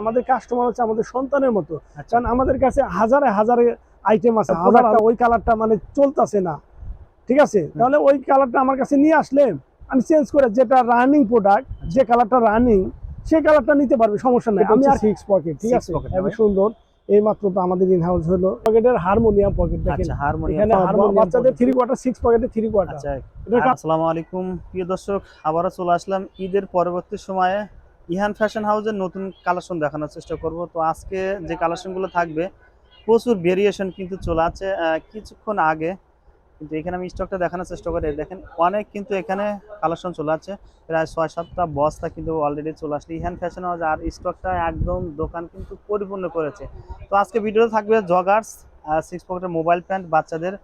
আমাদের কাস্টমার হচ্ছে আমাদের সন্তানের মতো। আচ্ছা। কারণ আমাদের কাছে হাজারে হাজারে আইটেম আছে। ওই কালারটা মানে চলতেছে না। ঠিক আছে? তাহলে ওই কালারটা আমার কাছে নিয়ে আসলে আমি চেঞ্জ করে যেটা রানিং প্রোডাক্ট যে কালারটা রানিং সেই কালারটা নিতে পারবে সমস্যা নাই। আমি আর সিক্স পকেট ঠিক আছে? সুন্দর। এই মাত্র তো আমাদের ইন হাউস হলো। পকেটের হারমোনিয়াম পকেট দেখেন। আচ্ছা হারমোনিয়াম বাচ্চাদের থ্রি কোয়ার্টার সিক্স পকেটে থ্রি কোয়ার্টার আচ্ছা আসসালামু আলাইকুম। প্রিয় দর্শক আবারও চলে আসলাম ঈদের পরবর্তী সময়ে। ইহান ফ্যাশন হাউসের নতুন কালেকশন দেখানোর চেষ্টা করব। তো আজকে যে কালেকশনগুলো থাকবে, প্রচুর ভেরিয়েশন কিন্তু চলে আছে। কিছুক্ষণ আগে কিন্তু এখানে আমি স্টকটা দেখানোর চেষ্টা করি। দেখেন, অনেক কিন্তু এখানে কালেকশন চলে আছে। প্রায় ছয় সাতটা বস্তা কিন্তু অলরেডি চলে আসছে। ইহান ফ্যাশন হাউস আর স্টকটা একদম দোকান কিন্তু পরিপূর্ণ করেছে। তো আজকে ভিডিওতে থাকবে জগার্স সিক্স পকেটের মোবাইল প্যান্ট বাচ্চাদের।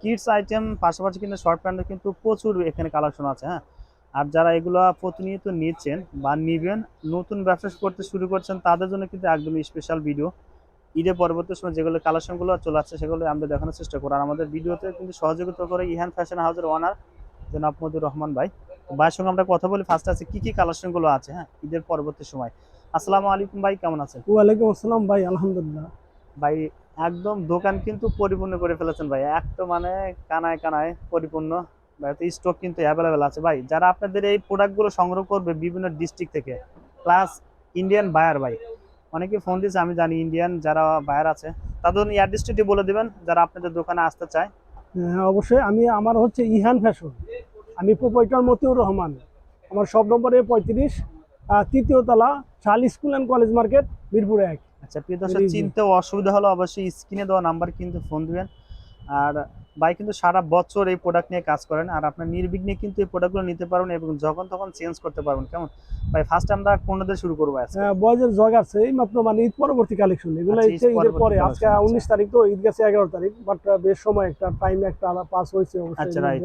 কিডস আইটেম পাশাপাশি কিন্তু শর্ট প্যান্টও কিন্তু প্রচুর এখানে কালেকশন আছে হ্যাঁ। আর যারা এগুলো প্রতিনিয়ত নিচ্ছেন বা নিবেন নতুন ব্যবসা করতে শুরু করছেন তাদের জন্য কিন্তু একদম স্পেশাল ভিডিও ঈদের পরবর্তী সময় যেগুলো কালেকশনগুলো চলে আসছে সেগুলো আমরা দেখানোর চেষ্টা করি আর আমাদের ভিডিওতে কিন্তু সহযোগিতা করে ইহান ফ্যাশন হাউসের ওনার জনাব মধুর রহমান ভাই। ভাইয়ের সঙ্গে আমরা কথা বলি। ফার্স্ট আছে কি কি কালেকশনগুলো আছে হ্যাঁ? ঈদের পরবর্তী সময়। আসসালামু আলাইকুম ভাই কেমন আছেন? ওয়ালাইকুম আসসালাম ভাই আলহামদুলিল্লাহ। ভাই একদম দোকান কিন্তু পরিপূর্ণ করে ফেলেছেন ভাই। এক তো মানে কানায় কানায় পরিপূর্ণ। স্টক কিন্তু অ্যাভেলেবেল আছে। ভাই যারা আপনাদের এই প্রোডাক্টগুলো সংগ্রহ করবে বিভিন্ন ডিস্ট্রিক্ট থেকে প্লাস ইন্ডিয়ান বায়ার ভাই অনেকে ফোন দিয়েছে আমি জানি ইন্ডিয়ান যারা বায়ার আছে তাদের ডিস্ট্রিক্টে বলে দিবেন যারা আপনাদের দোকানে আসতে চায়। হ্যাঁ অবশ্যই আমি আমার হচ্ছে ইহান ফ্যাশন। আমি প্রোপাইটার মতিউর রহমান। আমার সব নম্বরে পঁয়ত্রিশ তৃতীয় তলা শাল school and college market Mirpur এক। আচ্ছা প্রিয় দর্শক। চিনতে অসুবিধা হলে অবশ্যই স্ক্রিনে দেওয়া নাম্বার কিন্তু ফোন দিবেন। আর ভাই কিন্তু সারা বছর এই প্রোডাক্ট নিয়ে কাজ করেন আর আপনার নির্বিঘ্নে কিন্তু এই প্রোডাক্টগুলো নিতে পারবেন এবং যখন তখন চেঞ্জ করতে পারবেন। কেমন? ভাই ফার্স্ট আমরা কোনটা শুরু করব আজকে? বয়েজের জগ আছে এই মাত্র মানে ঈদ পরবর্তী কালেকশন এগুলো আচ্ছা, ঈদের পরে। আজকে আচ্ছা। উনিশ তারিখ তো ঈদ গেছে এগারো তারিখ বাট বেশ সময় একটা টাইম একটা পাস হয়েছে আচ্ছা রাইট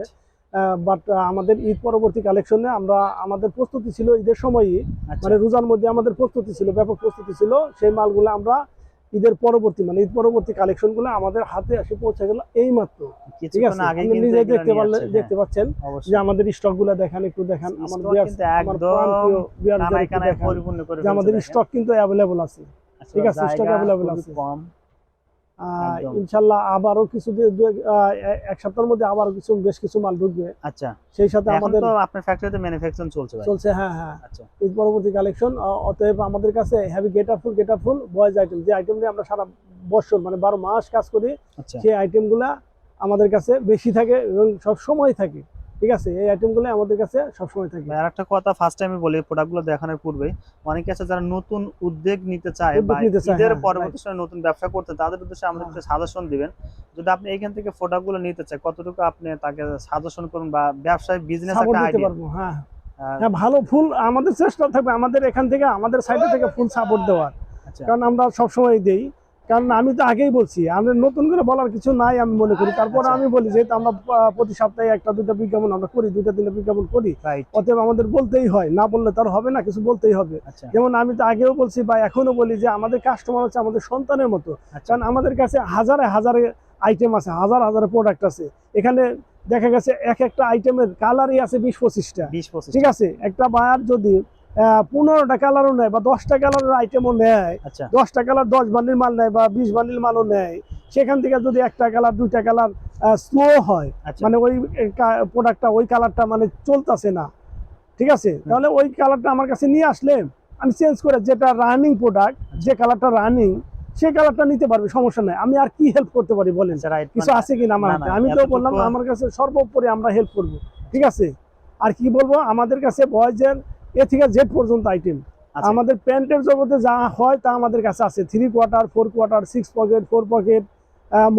বাট আমাদের ঈদ পরবর্তী কালেকশনে আমরা আমাদের প্রস্তুতি ছিল ঈদের সময়ই। আচ্ছা। মানে রোজার মধ্যে আমাদের প্রস্তুতি ছিল ব্যাপক প্রস্তুতি ছিল সেই মালগুলো আমরা ঈদের পরবর্তী মানে ঈদ পরবর্তী কালেকশনগুলো আমাদের হাতে এসে পৌঁছে গেল এই মাত্র ঠিক আছে? নিজে দেখতে পারলে দেখতে পাচ্ছেন হ্যাঁ, যে আমাদের স্টকগুলো দেখেন একটু দেখেন। আমাদের স্টক কিন্তু অ্যাভেলেবল আছে। আচ্ছা, ঠিক আছে, স্টক অ্যাভেলেবল আছে। কম। ইনশাল্লাহ আবারও কিছু এক সপ্তাহের মধ্যে আবার কিছু বেশ কিছু মাল ঢুকবে। আচ্ছা। সেই সাথে আমাদের আপনার ফ্যাক্টরিতে ম্যানুফ্যাকচারিং চলছে চলছে হ্যাঁ হ্যাঁ। আচ্ছা। ঈদ পরবর্তী কালেকশন অতএব আমাদের কাছে heavy get full get full boys item যে আইটেম নিয়ে আমরা সারা বছর মানে বারো মাস কাজ করি আচ্ছা। সেই আইটেমগুলা আমাদের কাছে বেশি থাকে এবং সব সময় থাকে। ঠিক আছে এই আইটেমগুলো আমাদের কাছে সব সময় থাকে। ভাই, আরেকটা কথা ফার্স্ট টাইমে বলি প্রোডাক্টগুলো দেখানোর পূর্বে অনেকে আছে যারা নতুন উদ্যোগ নিতে চায় বা ঈদের হ্যাঁ, পরবর্তী সময় নতুন ব্যবসা করতে তাদের উদ্দেশ্যে আমরা হ্যাঁ। একটু সাজেশন দিবেন। যদি আপনি এখান থেকে প্রোডাক্টগুলো নিতে চায় কতটুকু আপনি তাকে সাজেশন করুন বা ব্যবসায় বিজনেস একটা আইডিয়া পারব হ্যাঁ। হ্যাঁ। ভালো ফুল আমাদের চেষ্টা থাকবে আমাদের এখান থেকে আমাদের সাইডে থেকে ফুল সাপোর্ট দেওয়ার। আচ্ছা। কারণ আমরা সবসময় দেই কারণ আমি তো আগেই বলছি আমরা নতুন করে বলার কিছু নাই আমি মনে করি। তারপরে আচ্ছা। আমি বলি যেহেতু আমরা প্রতি সপ্তাহে একটা দুটা বিজ্ঞাপন আমরা করি দুটা তিনটা বিজ্ঞাপন করি। অতএব আমাদের বলতেই হয় না বললে তার হবে না কিছু বলতেই হবে। আচ্ছা। যেমন আমি তো আগেও বলছি বা এখনও বলি যে আমাদের কাস্টমার হচ্ছে আমাদের সন্তানের মতো। আচ্ছা। কারণ আমাদের কাছে হাজারে হাজারে আইটেম আছে হাজার হাজার প্রোডাক্ট আছে। এখানে দেখা গেছে এক একটা আইটেমের কালারই আছে বিশ পঁচিশটা। বিশ পঁচিশ ঠিক আছে? একটা বায়ার যদি পনেরোটা কালারও নেয় বা দশটা কালারের আইটেমও নেয়। আচ্ছা। দশটা কালার দশ বান্ডিল মাল নেয় বা বিশ বান্ডিল মালও নেয়। সেখান থেকে যদি একটা কালার দুইটা কালার স্লো হয় আচ্ছা। মানে ওই প্রোডাক্টটা ওই কালারটা মানে চলতেছে না। ঠিক আছে? তাহলে ওই কালারটা আমার কাছে নিয়ে আসলে আমি চেঞ্জ করে যেটা রানিং প্রোডাক্ট যে কালারটা রানিং সেই কালারটা নিতে পারবে সমস্যা নাই। আমি আর কি হেল্প করতে পারি বলেন? আচ্ছা রাইট কিছু আছে কিনা আমার হাতে? আমি তো বললাম আমার কাছে সর্বোপরি আমরা হেল্প করব। ঠিক আছে? আর কি বলব? আমাদের কাছে বয়েজের এ থেকে জেড পর্যন্ত আইটেম আচ্ছা। আমাদের প্যান্টের জগতে যা হয় তা আমাদের কাছে আছে। Three quarter four quarter six pocket four pocket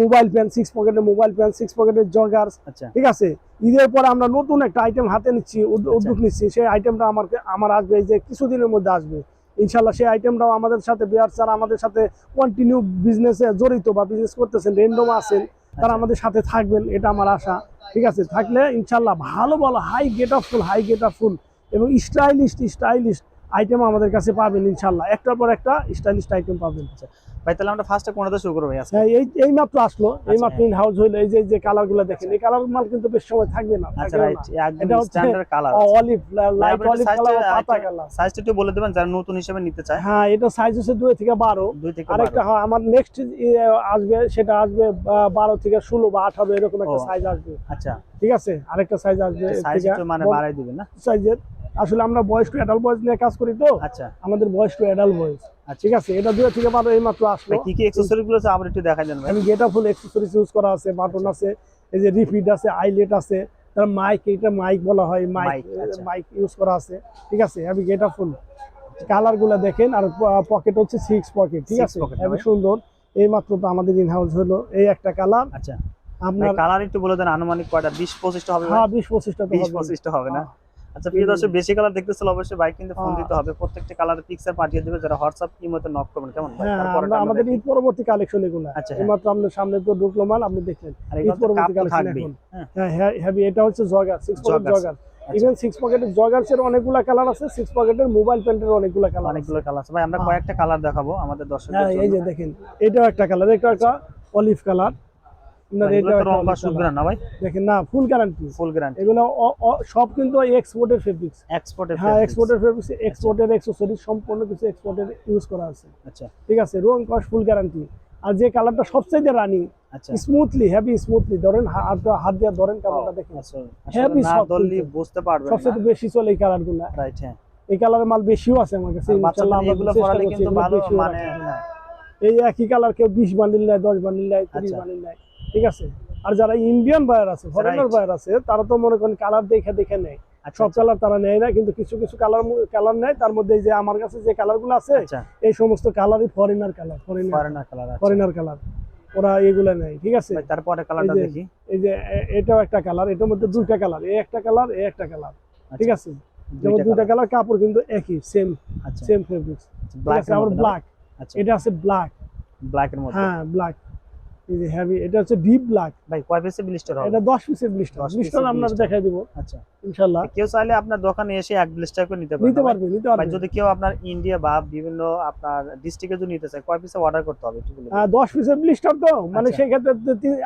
mobile pant six পকেটের মোবাইল প্যান্ট সিক্স পকেটের জগার্স আচ্ছা। ঠিক আছে? ঈদের পরে আমরা নতুন একটা আইটেম হাতে নিচ্ছি আচ্ছা। উদ্যোগ নিচ্ছি। সেই আইটেমটা আমার আমার আসবে এই যে কিছুদিনের মধ্যে আসবে। ইনশাল্লাহ সেই আইটেমটাও আমাদের সাথে বিয়ার স্যার আমাদের সাথে কন্টিনিউ বিজনেসে জড়িত বা বিজনেস করতেছেন রেন্ডম আছেন তারা আচ্ছা। আমাদের সাথে থাকবেন এটা আমার আশা। ঠিক আছে? থাকলে ইনশাল্লাহ ভালো ভালো high get off full high get off full এবং স্টাইলিশ স্টাইলিশ আইটেম আমাদের কাছে পাবেন ইনশাল্লাহ। একটার পর একটা স্টাইলিশ আইটেম পাবেন। ভাই তাহলে আমরা ফার্স্টে কোনটা শুরু করব হ্যাঁ এই এই মাত্র আসলো। এই আচ্ছা, মাত্র ইন হাউস হইল এই যে যে কালারগুলো দেখেন এই কালার মাল কিন্তু বেশ সময় থাকবে না আচ্ছা রাইট একদম standard colour olive light olive colour পাতা কালার সাইজটা একটু বলে দেবেন যারা নতুন হিসেবে নিতে চায়। হ্যাঁ এটা সাইজ হচ্ছে দুই থেকে বারো। দুই থেকে আরেকটা হ্যাঁ আমার নেক্সট আসবে সেটা আসবে বা- বারো থেকে ষোলো বা আঠারো এরকম একটা সাইজ আসবে। আচ্ছা। ঠিক আছে? আরেকটা সাইজ আসবে সাইজ মানে বড় বাড়াই দিবেন না? সাইজের আসলে আমরা বয়স টু অ্যাডাল্ট বয়স নিয়ে কাজ করি তো। আচ্ছা। আমাদের বয়স টু অ্যাডাল্ট বয়স আচ্ছা। ঠিক আছে এটা দুই থেকে বারো এই মাত্র আসলো কি কি অ্যাকসেসরিজগুলো আছে? আবার একটু দেখাই দেন আমি গেটা ফুল এক্সেসরিজ ইউজ করা আছে বাটন আছে এই যে রিপিট আছে আইলেট আছে তার মাইক এটা মাইক বলা হয় মাইক আচ্ছা। মাইক ইউজ করা আছে। ঠিক আছে আমি গেটা ফুল কালারগুলা দেখেন আর পকেট হচ্ছে সিক্স পকেট ঠিক আছে? খুবই সুন্দর এই মাত্র তো আমাদের ইন হাউস হলো এই একটা কালার আচ্ছা। আপনার কালার একটু বলে দেন আনুমানিক কয়টা? বিশ পঁচিশটা হবে ভাই? হ্যাঁ বিশ পঁচিশটা তো বিশ হবে। পঁচিশটা হবে না? হ্যাঁ। আচ্ছা প্রিয় দর্শক বেশি কালার দেখতেছিল অবশ্যই বাইক কিন্তু ফোন হ্যাঁ। দিতে হবে। প্রত্যেকটা কালার পিকচার পাঠিয়ে দেবে যারা হোয়াটসঅ্যাপ ইমোতে নক করবেন। কেমন হ্যাঁ তারপরে আমাদের ঈদ পরবর্তী কালেকশন এগুলো। আচ্ছা, এই মাত্র আমাদের সামনে তো ঢুকলো মাল আপনি দেখলেন। আর ঈদ পরবর্তী কালেকশন এখন। হ্যাঁ। হ্যাঁ এটা হচ্ছে jogger six pocket jogger even six পকেটের জগার্স এর অনেকগুলা কালার আছে সিক্স পকেটের মোবাইল প্যান্টের অনেকগুলা কালার অনেকগুলো কালার আছে। ভাই আমরা হ্যাঁ। কয়েকটা কালার দেখাবো আমাদের দর্শকদের হ্যাঁ এই যে দেখেন এটাও একটা কালার এটা একটা অলিভ কালার না ভাই দেখেন না ফুল গ্যারান্টি ফুল গ্যারান্টি এগুলো অ- অ- সব কিন্তু এক্সপোর্টের ফেব্রিক্স এক্সপোর্টের হ্যাঁ এক্সপোর্টের ফেব্রিক্স এক্সপোর্টের এক্সেসরিজ সম্পূর্ণ কিছু এক্সপোর্টের ইউজ করা আছে। আচ্ছা। ঠিক আছে রং কস ফুল গ্যারান্টি আর যে কালারটা সবচেয়ে রানিং আচ্ছা। স্মুথলি হেভি স্মুথলি ধরেন হাত হাত দিয়ে ধরেন কালারটা দেখেন। আচ্ছা। বুঝতে পারবেন সবচেয়ে বেশি চলে এই রাইট হ্যাঁ। এই কালারের মাল বেশিও আছে আমার কাছে ইনশাআল্লাহ এগুলো পরালে কিন্তু ভালো মানে এই একই কালার কেউ বিশ বান্ডিল নেয় দশ বান্ডিল নেয় তিরিশ আচ্ছা। বান্ডিল নেয়। ঠিক আছে? আর যারা ইন্ডিয়ান বায়ার আছে ফরেনার বায়ার আছে তারা তো মনে করেন কালার দেখে দেখে নেয়। আচ্ছা সব কালার তারা নেয় না কিন্তু কিছু কিছু কালার কালার নেয়। তার মধ্যে যে আমার কাছে যে কালারগুলো আছে আচ্ছা। এই সমস্ত কালারই foreigner colour foreigner colour foreigner colour ওরা এগুলো নেয় ঠিক আছে? তারপরে কালারটা দেখি। এই যে এটাও একটা কালার এটার মধ্যে দুইটা কালার এই একটা কালার এই একটা কালার ঠিক আছে? যেমন দুইটা কালার কাপড় কিন্তু একই সেম আচ্ছা। সেম ফেব্রিক্স ব্ল্যাক আবার ব্ল্যাক আচ্ছা। এটা আছে ব্ল্যাক ব্ল্যাক এর মধ্যে। হ্যাঁ ব্ল্যাক হেভি এটা হচ্ছে ডিপ ব্ল্যাক ভাই কয় পিসে ব্লিস্টার হবে? এটা 10 পিসের ব্লিস্টার 10 ব্লিস্টার আমরা দেখাই দিব। আচ্ছা। ইনশাআল্লাহ। কেউ চাইলে আপনার দোকানে এসে এক ব্লিস্টার করে নিতে নিতে পারবে পারবে নিতে ভাই পারবে। যদি কেউ আপনার ইন্ডিয়া বা বিভিন্ন আপনার ডিস্ট্রিক্টে যদি নিতে চায় কয় পিসে অর্ডার করতে হবে একটু বলে দিন। আহ, 10 পিসের ব্লিস্টার তো। মানে আচ্ছা। সেই ক্ষেত্রে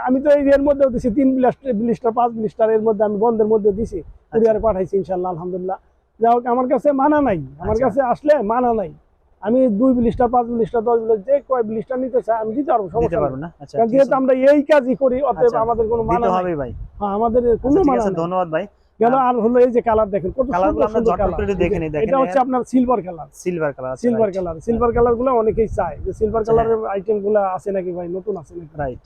আমি তো এর মধ্যে দিছি তিন ব্লিস্টার ব্লিস্টার পাঁচ ব্লিস্টার এর মধ্যে আমি বন্ধের মধ্যে দিছি। আচ্ছা। কুরিয়ারে পাঠাইছি ইনশাআল্লাহ আলহামদুলিল্লাহ। যাই হোক আমার কাছে মানা নাই। আমার আচ্ছা। কাছে আসলে মানা নাই। আমি দুই ব্লিস্টার পাঁচ ব্লিস্টার দশ ব্লিস্টার যে কয় ব্লিস্টার নিতে চাই আমি দিতে পারব সমস্যা পারব না? আচ্ছা যেহেতু আমরা এই কাজই করি অতএব আচ্ছা। আমাদের কোনো মানা হবে ভাই। হ্যাঁ, আমাদের কোনো আচ্ছা, ঠিক মানা ধন্যবাদ ভাই। গেল আর হলো এই যে কালার দেখেন কত সুন্দর সুন্দর কালার। দেখে নিই, দেখেন এটা হচ্ছে আপনার silver colour. Silver colour silver colour. Silver কালারগুলো অনেকেই চায় যে সিলভার আচ্ছা, কালারের আইটেমগুলো আছে নাকি ভাই নতুন আছে নাকি? রাইট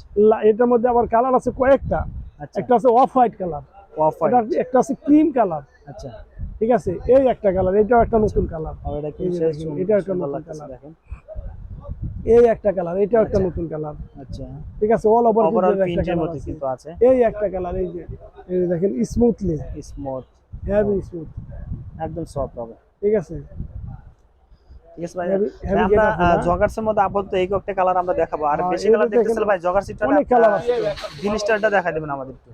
এটার মধ্যে আবার কালার আছে কয়েকটা। একটা আছে অফ হোয়াইট কালার। অফ এটা একটা আছে ক্রিম কালার। আচ্ছা। ঠিক আছে? এই একটা কালার এটাও একটা নতুন কালার এটা একটা নতুন কালার দেখেন। এই একটা কালার এটাও একটা আচ্ছা। নতুন কালার আচ্ছা। ঠিক আছে? অল ওভার ওভারঅল একটা প্রিন্টের মধ্যে কিন্তু আছে। এই একটা কালার এই যে এই দেখেন স্মুথলি স্মুথ হেভি স্মুথ একদম সফট হবে। ঠিক আছে? ঠিক আছে ভাই Heavy- heavy আমরা get up না? জগার্স এর মধ্যে আপাতত এই কয়েকটা কালার আমরা দেখাবো। আর হ্যাঁ, বেশি কালার দেখতেছিল ভাই জগার সিটটা অনেক colour আছে। দিবেন আমাদের একটু।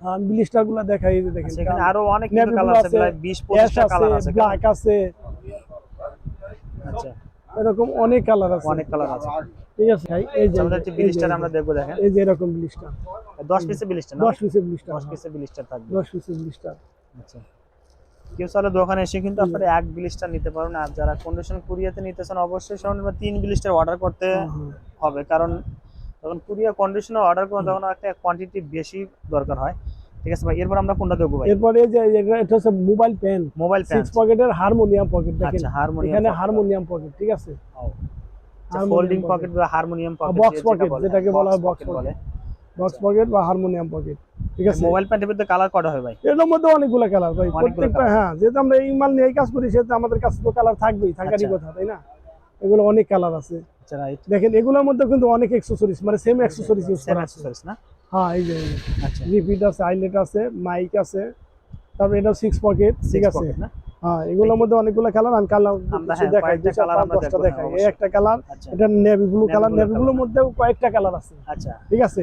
দেখাই দেখেন আচ্ছা, আরও অনেক Navy কালার আছে আছে, প্রায় 20 অ্যাশ 25টা কালার আছে আছে। ব্ল্যাক আছে। আচ্ছা। এরকম অনেক কালার আছে। অনেক কালার আছে। ঠিক আছে ভাই এই যে আমাদের যে, ব্লিস্টার আমরা দেখব দেখেন। এই যে এরকম ব্লিস্টার 10 পিসে ব্লিস্টার না? 10 পিসের ব্লিস্টার 10 পিসে ব্লিস্টার থাকবে। 10 পিসের ব্লিস্টার আচ্ছা। কেউ চাইলে দোকানে এসে কিন্তু আপনারা এক ব্লিস্টার নিতে পারবেন। আর যারা কন্ডিশন কুরিয়াতে নিতেছেন অবশ্যই সর্বনিম্ন তিন ব্লিস্টার অর্ডার করতে হবে। কারণ যখন কুরিয়া কন্ডিশনে অর্ডার করুন তখন একটা কোয়ান্টিটি বেশি দরকার হয়। ঠিক আছে ভাই এরপর আমরা কোনটা দেখব ভাই? এরপরে এই যে এটা হচ্ছে mobile pen mobile pant six পকেটের হারমোনিয়াম পকেট দেখেন। আচ্ছা হারমোনিয়াম এখানে হারমোনিয়াম পকেট ঠিক আছে? ফোল্ডিং পকেট বা হারমোনিয়াম পকেট box pocket, যেটাকে বলা হয় বক্স বলে। বক্স পকেট বা হারমোনিয়াম পকেট ঠিক আছে? মোবাইল প্যান্টের ভিতরে কালার কটা হয় ভাই? এর মধ্যে অনেকগুলো কালার ভাই। প্রত্যেকটা হ্যাঁ যেহেতু আমরা এই মাল নিয়ে কাজ করি সেহেতু আমাদের কাছে তো কালার থাকবেই থাকারই আচ্ছা। কথা তাই না? এগুলো অনেক কালার আছে। আচ্ছা দেখেন এগুলোর মধ্যে কিন্তু অনেক এক্সেসরিজ মানে সেম এক্সেসরিজ ইউজ করা আছে। না? হ্যাঁ এই যে আচ্ছা। রিপিট আছে আইলেট আছে মাইক আছে তারপর এটা সিক্স পকেট ঠিক আছে? না? হ্যাঁ এগুলোর মধ্যে অনেকগুলো কালার আমি কালার হ্যাঁ, দেখাই দশটা দেখাই। এই একটা কালার আচ্ছা। এটা নেভি ব্লু কালার নেভি ব্লুর মধ্যেও কয়েকটা কালার আছে। আচ্ছা। ঠিক আছে?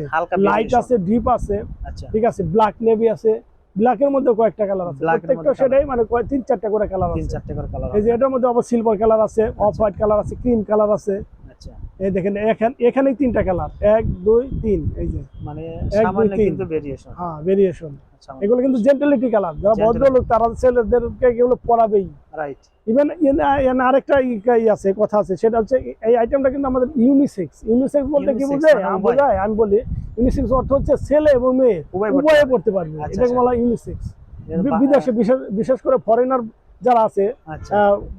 লাইট আছে ডিপ আছে আচ্ছা। ঠিক আছে? ব্ল্যাক নেভি আছে। ব্ল্যাকের মধ্যে কয়েকটা কালার আছে। প্রত্যেকটা সেটাই মানে তিন চারটা করে কালার তিন আছে। করে কালার এই যে এটার মধ্যে আবার সিলভার কালার আছে অফ হোয়াইট কালার আছে ক্রিম কালার আছে। আচ্ছা। এই দেখেন এখানে তিনটা কালার এক দুই তিন এই যে। মানে সামান্য কিন্তু ভেরিয়েশন হ্যাঁ ভেরিয়েশন এগুলো কিন্তু জেন্টালিটি কালার যারা ভদ্রলোক তারা ছেলেদেরকে এগুলো পরাবেই। রাইট ইভেন আরেকটা ই- ই আছে কথা আছে সেটা হচ্ছে এই আইটেমটা কিন্তু আমাদের ইউনিসেক্স ইউনিসেক্স বলতে কি বোঝায় মানে। বোঝায় আমি বলি ইউনিসেক্স অর্থ হচ্ছে ছেলে এবং মেয়ে উভয় পড়তে পারবে। আচ্ছা, এটাকে আচ্ছা। বলা ইউনিসেক্স বিদেশে বিশেষ বিশেষ করে ফরেনার যারা আছে আচ্ছা।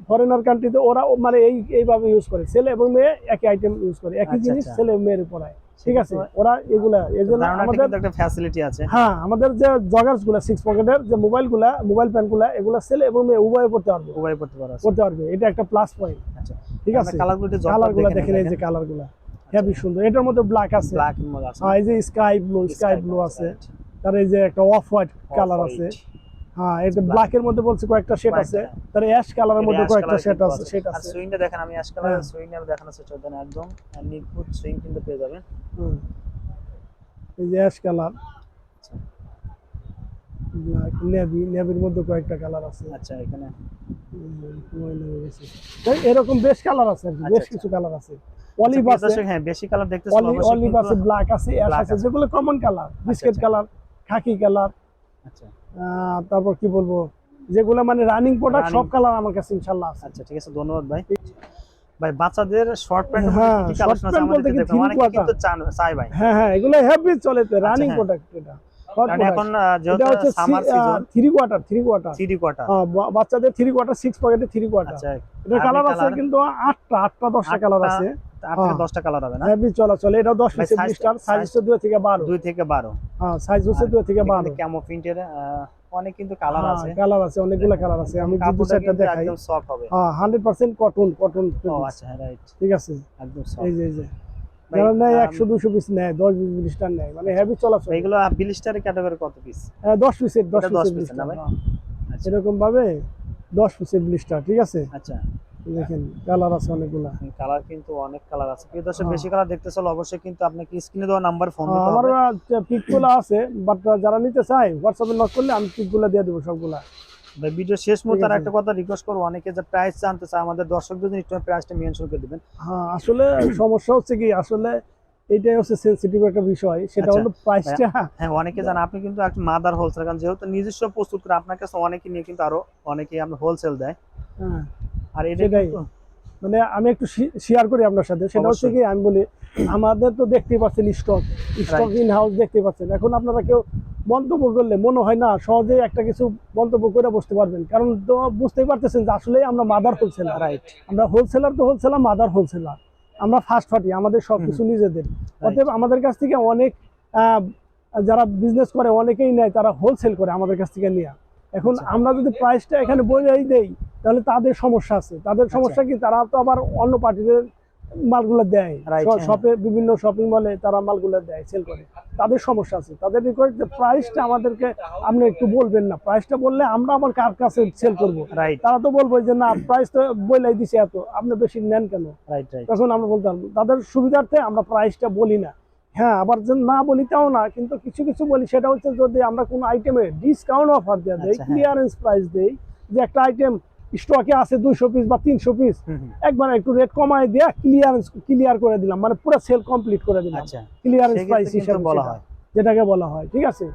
ফরেনার কান্ট্রিতে ওরা মানে এই এইভাবে ইউজ করে। ছেলে এবং মেয়ে একই আইটেম ইউজ করে। একই আচ্ছা, জিনিস আচ্ছা। ছেলে মেয়ের পড়ায় ঠিক আছে? ওরা এগুলা এর জন্য আমাদের একটা ফ্যাসিলিটি আছে। হ্যাঁ আমাদের যে জগার্সগুলা সিক্স পকেটের যে মোবাইলগুলা মোবাইল প্যানগুলা এগুলা ছেলে এবং মেয়ে উভয়ে পড়তে পারবে। উভয় পড়তে পারা আছে করতে পারবে। এটা একটা প্লাস পয়েন্ট আচ্ছা। ঠিক আছে? কালারগুলো কালারগুলা দেখেন। এই যে কালারগুলা। হেভি সুন্দর। এটার মধ্যে ব্ল্যাক আছে। ব্ল্যাক এর মধ্যে আছে। হ্যাঁ এই যে স্কাই ব্লু স্কাই ব্লু আছে তার এই যে একটা অফ হোয়াইট কালার আছে। হ্যাঁ এটা ব্ল্যাক এর মধ্যে বলছে কয়েকটা শেড আছে। তার অ্যাশ কালারের মধ্যে কয়েকটা শেড আছে শেড আছে। সুইংটা দেখেন আমি অ্যাশ কালার হ্যাঁ। সুইং এর দেখানোর চেষ্টা করতেন একদম। নিখুঁত সুইং কিন্তু পেয়ে যাবেন। এই যে অ্যাশ কালার আচ্ছা। ব্ল্যাক নেভি নেভির মধ্যে কয়েকটা কালার আছে। আচ্ছা এখানে। এরকম বেশ কালার আছে আচ্ছা, বেশ আচ্ছা। কিছু কালার আছে। অলিভ আছে। হ্যাঁ বেশি কালার দেখতে অলি- অলিভ আছে ব্ল্যাক আছে অ্যাশ আছে। যেগুলো common colour biscuit. Colour khaki colour আচ্ছা। তারপর কি বলব? যেগুলো মানে রানিং প্রোডাক্ট সব কালার আমার কাছে ইনশাল্লাহ আছে। আচ্ছা ঠিক আছে ধন্যবাদ ভাই। ভাই বাচ্চাদের শর্ট প্যান্ট হ্যাঁ, pant আমাদের বলতে কি কিন্তু চান চাই ভাই। হ্যাঁ হ্যাঁ এগুলো হেভি চলে তো রানিং হ্যাঁ। প্রোডাক্ট এটা। Hot কারণ এখন যেহেতু হচ্ছে summer season three quarter three quarter three quarter বাচ্চাদের থ্রি কোয়ার্টার সিক্স পকেটে থ্রি কোয়ার্টার আচ্ছা এটা কালার আছে কিন্তু আটটা আটটা দশটা কালার আছে। আট থেকে হ্যাঁ। কালার হবে না? হেভি চলাচল এটাও দশ পিসের size- ব্লিস্টার সাইজ হচ্ছে দুই থেকে বারো। দুই থেকে বারো। হ্যাঁ সাইজ হচ্ছে দুই থেকে বারো। ক্যামো প্রিন্টের অনেক কিন্তু কালার আছে। কালার আছে অনেকগুলো কালার আছে। আমি যদি কাপড়টা দেখাই। একদম সফট হবে। হ্যাঁ হান্ড্রেড পার্সেন্ট কটন কটন ও আচ্ছা রাইট ঠিক আছে? একদম এই যে এই যে। যারা নেয় একশো দুশো পিস নেয় দশ ব্লিস্টার নেয়। মানে হেভি চলাচল। এইগুলো বিলিস্টারের ক্যাটাগরি কত পিস হ্যাঁ, দশ পিসের দশ পিসের? আচ্ছা। এরকম ভাবে দশ পিসের ব্লিস্টার ঠিক আছে? আচ্ছা। দেখেন কালার আছে অনেকগুলা। কালার কিন্তু অনেক কালার আছে। প্রিয় দর্শক হ্যাঁ। বেশি কালার দেখতে চাইলে অবশ্যই কিন্তু আপনাকে স্ক্রিনে দেওয়া নাম্বার ফোন হ্যাঁ, দিতে আমার হবে। পিকগুলো আছে বাট যারা নিতে চায় হোয়াটসঅ্যাপে নক করলে আমি পিকগুলো দিয়ে দেবো সবগুলা। ভিডিও শেষ মুহূর্তে আর একটা কথা রিকোয়েস্ট করব। অনেকে যে প্রাইস জানতে চায় আমাদের দর্শকদের জন্য একটু প্রাইসটা মেনশন করে দিবেন। হ্যাঁ আসলে সমস্যা হচ্ছে কি আসলে এইটাই হচ্ছে সেন্সিটিভ একটা বিষয়। সেটা আচ্ছা, হলো প্রাইসটা হ্যাঁ অনেকে জানে আপনি কিন্তু একটা মাদার হোলসেল কারণ যেহেতু নিজস্ব প্রস্তুত করে আপনার কাছে অনেকে নিয়ে কিন্তু আরও অনেকে আমরা হোলসেল দেয়। হ্যাঁ। আর এটা সেটাই। কিন্তু মানে আমি একটু শেয়ার করি আপনার সাথে। সেটা হচ্ছে কি আমি বলি আমাদের তো দেখতেই পাচ্ছেন স্টক স্টক ইন হাউস দেখতে পাচ্ছেন। এখন আপনারা কেউ মন্তব্য করলে মনে হয় না সহজে একটা কিছু মন্তব্য করে বসতে পারবেন। কারণ তো বুঝতেই পারতেছেন যে আসলে আমরা মাদার হোলসেলার রাইট আমরা হোলসেলার তো হোলসেলার মাদার হোলসেলার আমরা ফার্স্ট পার্টি আমাদের সবকিছু নিজেদের। অতএব আমাদের কাছ থেকে অনেক যারা বিজনেস করে অনেকেই নেয় তারা হোলসেল করে আমাদের কাছ থেকে নিয়ে। এখন আচ্ছা। আমরা যদি প্রাইসটা এখানে বলেই দেই তাহলে তাদের সমস্যা আছে। তাদের আচ্ছা। সমস্যা কি? তারা তো আবার অন্য পার্টিদের মালগুলো দেয়। হ্যাঁ। শপে বিভিন্ন শপিং মলে তারা মালগুলো দেয় সেল করে। তাদের সমস্যা আছে। তাদের রিকোয়েস্ট যে প্রাইসটা আমাদেরকে আপনি একটু বলবেন না। প্রাইসটা বললে আমরা আবার কার কাছে সেল করব? তারা তো বলব যে না প্রাইস তো বইলাই দিছে এত। আপনি বেশি নেন কেন? তখন আমরা বলতাম তাদের সুবিধার্থে আমরা প্রাইসটা বলি না। হ্যাঁ আবার যে না বলি তাও না কিন্তু কিছু কিছু বলি সেটা হচ্ছে যদি আমরা কোনো আইটেমে ডিসকাউন্ট অফার দেওয়া দেই হ্যাঁ। ক্লিয়ারেন্স প্রাইস দেই যে একটা আইটেম স্টকে আছে দুইশো পিস বা তিনশো পিস একবার একটু রেট কমায় দিয়ে ক্লিয়ারেন্স ক্লিয়ার করে দিলাম মানে পুরো সেল কমপ্লিট করে দিলাম। আচ্ছা ক্লিয়ারেন্স প্রাইস হিসাবে বলা হয়। যেটাকে বলা হয় ঠিক আছে?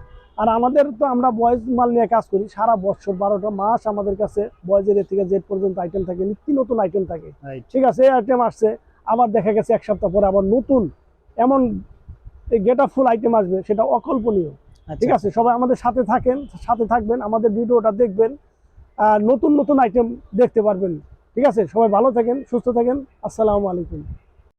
আর আমাদের তো আমরা বয়েজ মাল নিয়ে কাজ করি সারা বছর বারোটা মাস আমাদের কাছে বয়েজের এর থেকে জেড পর্যন্ত আইটেম থাকে নিত্য নতুন আইটেম থাকে। ঠিক আছে এই আইটেম আসছে আবার দেখা গেছে এক সপ্তাহ পরে আবার নতুন এমন গেট গেটা ফুল আইটেম আসবে সেটা অকল্পনীয়। ঠিক আচ্ছা আছে? সবাই আমাদের সাথে থাকেন সাথে থাকবেন আমাদের ভিডিওটা দেখবেন আর নতুন নতুন আইটেম দেখতে পারবেন। ঠিক আছে? সবাই ভালো থাকেন সুস্থ থাকেন। আসসালামু আলাইকুম।